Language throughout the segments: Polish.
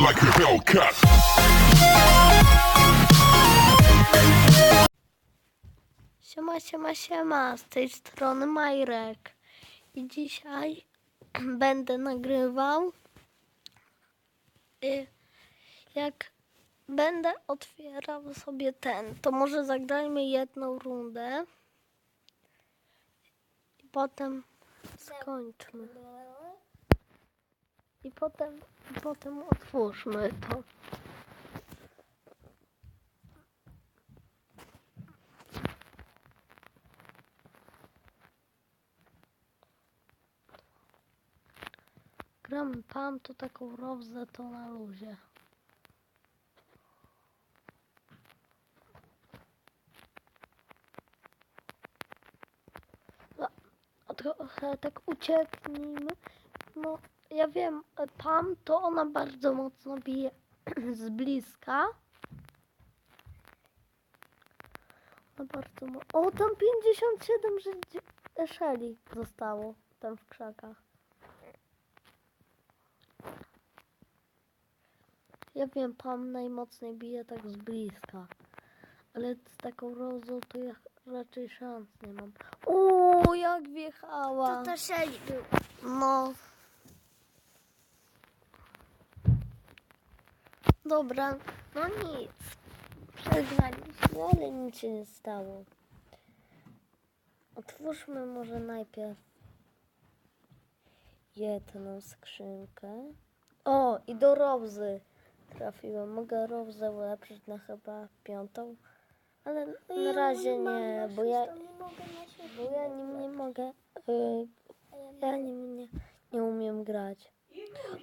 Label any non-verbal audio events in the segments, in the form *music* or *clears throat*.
like a Hellcat. Siema, siema, siema, z tej strony Majrek. I dzisiaj *clears throat* będę nagrywał. I jak będę otwierał sobie ten, to może zagrajmy jedną rundę. I potem skończmy. I potem, potem otwórzmy to. Gram tam, to taką rozę to na luzie. No, trochę tak ucieknijmy. No, ja wiem, tam to ona bardzo mocno bije *clears throat* z bliska. No bardzo mo- O, tam 57 żyć Szeli zostało tam w krzakach. Ja wiem, pan najmocniej bije tak z bliska. Ale z taką rozą to ja raczej szans nie mam. O, jak wjechała. To to Shelly był. No. Dobra, no nic. Przegraliśmy, ale nic się nie stało. Otwórzmy może najpierw jedną skrzynkę. O, i do Rozy trafiłem. Mogę Rozę ulepszyć na chyba piątą. Ale na razie nie, bo ja, bo ja nim nie mogę. y, ja nim nie, nie umiem grać.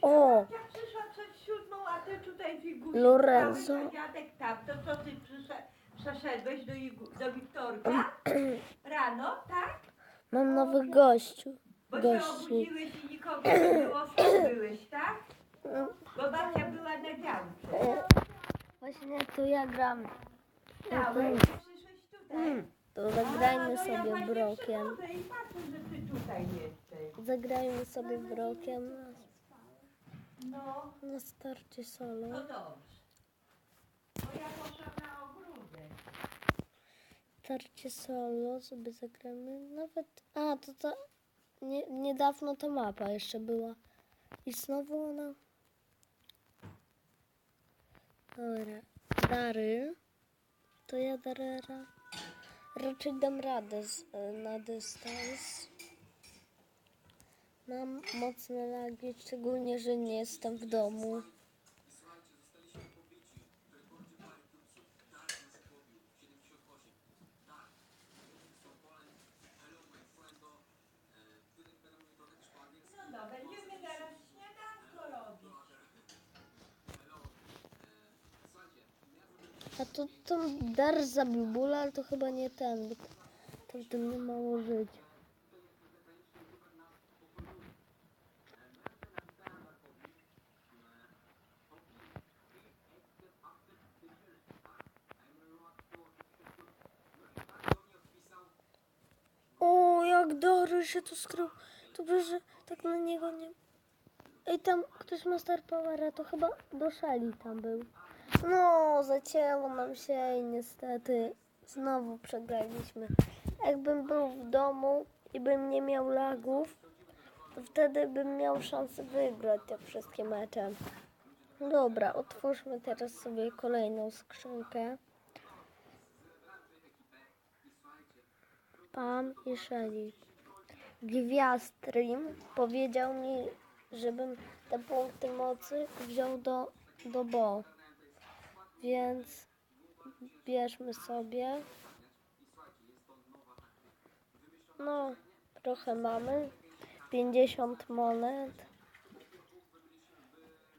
O! Tutaj. Lorenzo. Dziadek tam, to co ty przeszedłeś do, do Wiktorka *clears throat* rano, tak? Mam nowych gościu. Bo się Gości. obudziłeś i nikogo nie było, byłeś, tak? Bo babcia była na działce. Właśnie tu ja gram. Przyszłeś tutaj. To A, zagrajmy no ja sobie właśnie brokiem. patrzę, że ty tutaj jesteś. Zagrajmy sobie brokiem No, na starcie no solo. dobrze. Bo ja poszłam na ogródek. Starcie solo sobie zagramy. Nawet. A, to to. Nie, niedawno ta mapa jeszcze była. I znowu ona. Dobra. Dary. To ja darę. ra- Raczej dam radę z, na dystans. Mam mocne lagi, szczególnie, że nie jestem w domu. A to, to dar zabił bóla, ale to chyba nie ten, bo tamtym nie mało żyć. O, jak Dory się tu skrył. Dobrze, że tak na niego nie... Ej, tam ktoś ma Star Powera, to chyba do szali tam był. No, zacięło nam się i niestety znowu przegraliśmy. Jakbym był w domu i bym nie miał lagów, to wtedy bym miał szansę wygrać te wszystkie mecze. Dobra, otwórzmy teraz sobie kolejną skrzynkę. Pam i Shelly. Gwiazdrim powiedział mi, żebym te punkty mocy wziął do, do Bo. Więc bierzmy sobie. No, trochę mamy. 50 monet.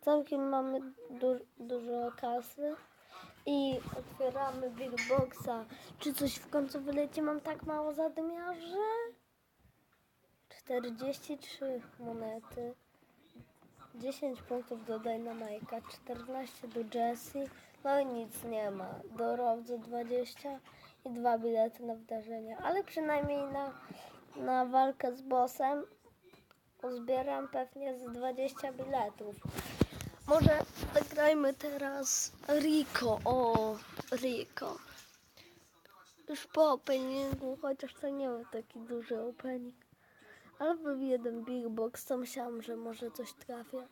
Całkiem mamy du dużo kasy. I otwieramy Big Boxa. Czy coś w końcu wyleci? Mam tak mało zadymiarzy? 43 monety. 10 punktów do Dynamite'a, 14 do Jessie, no i nic nie ma. Do Robzy 20 i dwa bilety na wydarzenia, ale przynajmniej na, na walkę z bossem uzbieram pewnie z 20 biletów. Może zagrajmy teraz Rico. O, Rico. Już po openingu, chociaż to nie był taki duży opening. Ale był jeden big box, to myślałam, że może coś trafię.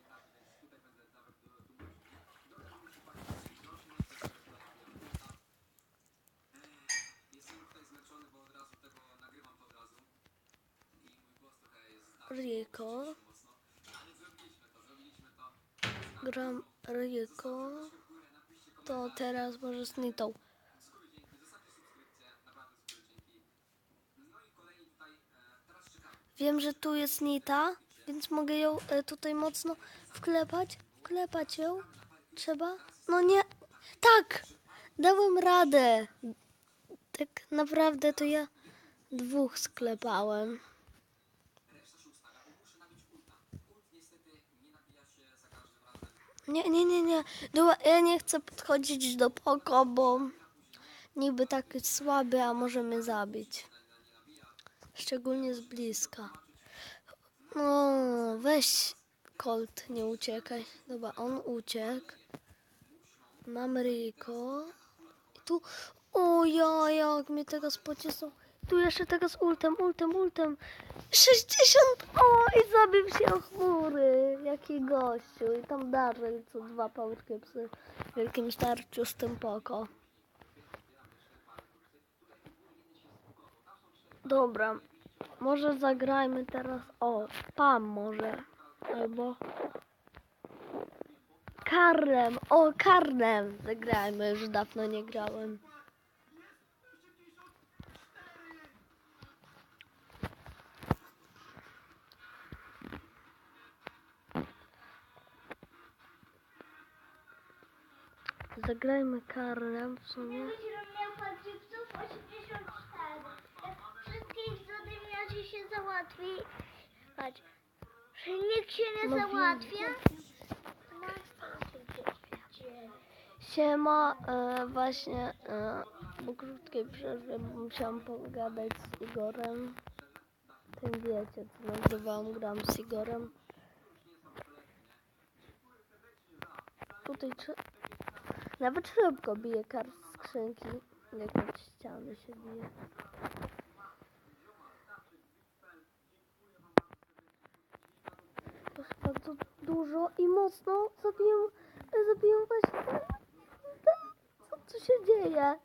Rico. Gram Rico. To teraz może z Nitą. Wiem, że tu jest Nita, więc mogę ją e, tutaj mocno wklepać. Wklepać ją. Trzeba? No nie. Tak! Dałem radę. Tak naprawdę to ja dwóch sklepałem. Nie, nie, nie, nie. Dobra, ja nie chcę podchodzić do Poko, bo niby taki słaby, a może mnie zabić. Szczególnie z bliska. No, weź Colt, nie uciekaj. Dobra, on uciekł. Mam Rico. I tu, o ja, jak mnie teraz pocisnął. Tu jeszcze teraz ultem, ultem, ultem. 60! O, i zabił się o chmury. Jaki gościu. I tam Darryl, co dwa powerki psy w wielkim starciu z tym poko. Dobra. Może zagrajmy teraz. O, spam może. Albo. Karnem. O, karnem. Zagrajmy. Już dawno nie grałem. Zagrajmy karnem w sumie. 84. Wszystkich zadymiarzy się załatwi. Patrz. Nikt się nie No załatwia. Siema, e, właśnie e, po krótkiej przerwie musiałam pogadać z Igorem. Tym wiecie, co nagrywałam, gram z Igorem. Tutaj trze- nawet szybko bije kar z skrzynki, jak od ściany się bije. To jest bardzo dużo i mocno zabiję, zabiję właśnie co tu się dzieje?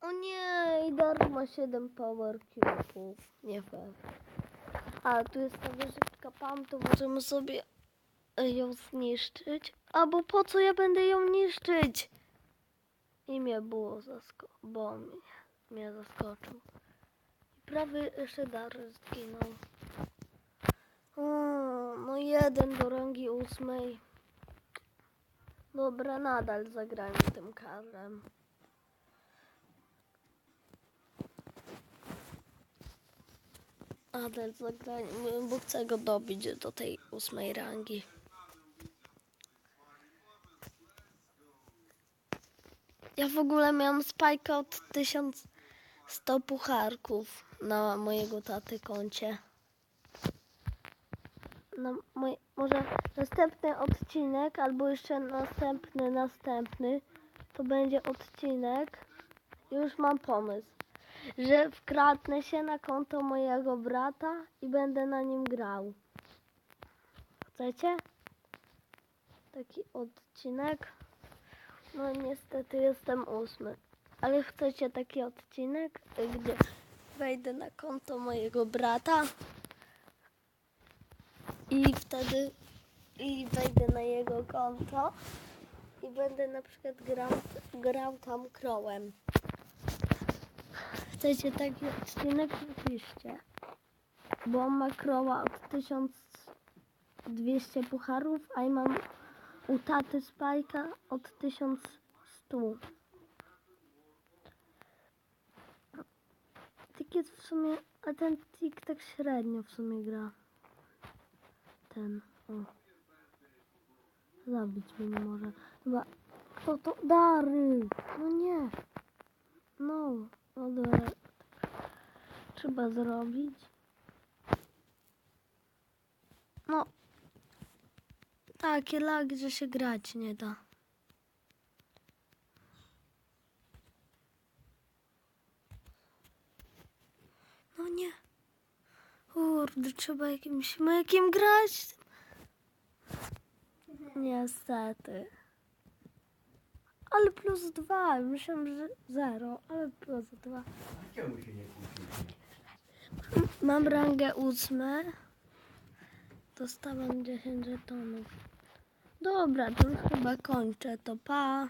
O nie, i Dar ma 7 power cube'ów. Nie fair. A tu jest ta wieżyczka PAM, to możemy sobie ją zniszczyć. Albo po co ja będę ją niszczyć? I mnie było zasko... bo mnie, mnie zaskoczył. I prawie jeszcze Dar zginął. O, no jeden do rangi ósmej. Dobra, nadal zagrajmy tym karem. Nadal zagrajmy, bo chcę go dobić do tej ósmej rangi. Ja w ogóle miałam spajkę od 1100 pucharków na mojego taty koncie. Może następny odcinek, albo jeszcze następny, następny, to będzie odcinek. Już mam pomysł, że wkradnę się na konto mojego brata i będę na nim grał. Chcecie? Taki odcinek. No niestety jestem ósmy. Ale chcecie taki odcinek, gdzie wejdę na konto mojego brata i wtedy i wejdę na jego konto i będę na przykład grał, grał tam krołem. Chcecie taki odcinek? Napiszcie. Bo on ma kroła od 1200 pucharów, a ja mam u taty spajka od 1100. Tik jest w sumie, a ten tik tak średnio w sumie gra. Ten, o. Zabić mnie nie może. Chyba, kto to? Dary! No nie. No, dobra. Trzeba zrobić. No. Takie lagi, że się grać nie da. No nie. Kurde, trzeba jakimś mykiem grać. Niestety. Ale plus dwa. Myślałam, że zero, ale plus dwa. Czemu się nie kłócicie? Mam rangę ósmę. Dostałam 10 żetonów. Dobra, to już chyba kończę. To pa.